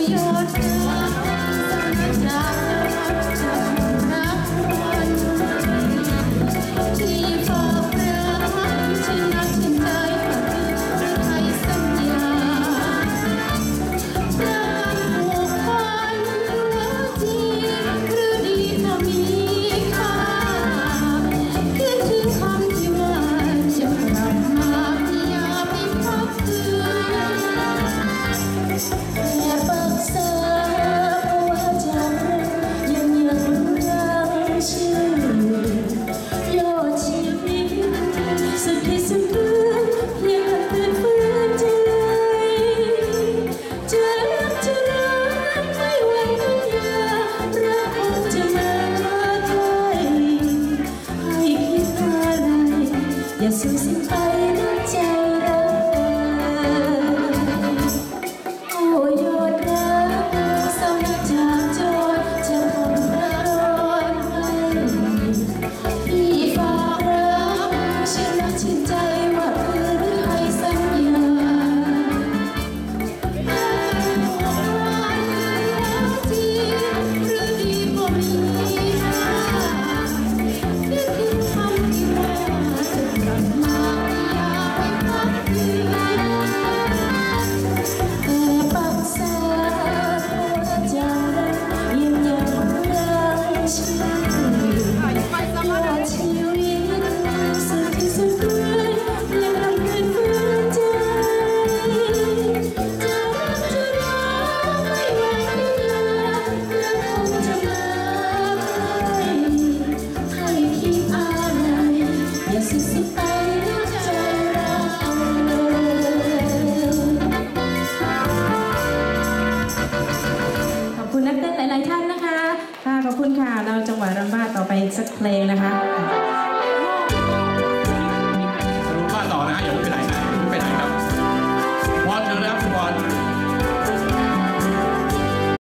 よう วารัมบ้าต่อไปอีกสักเพลงนะคะ รู้ว่าต่อนะฮะอย่าเพิ่ไปไหน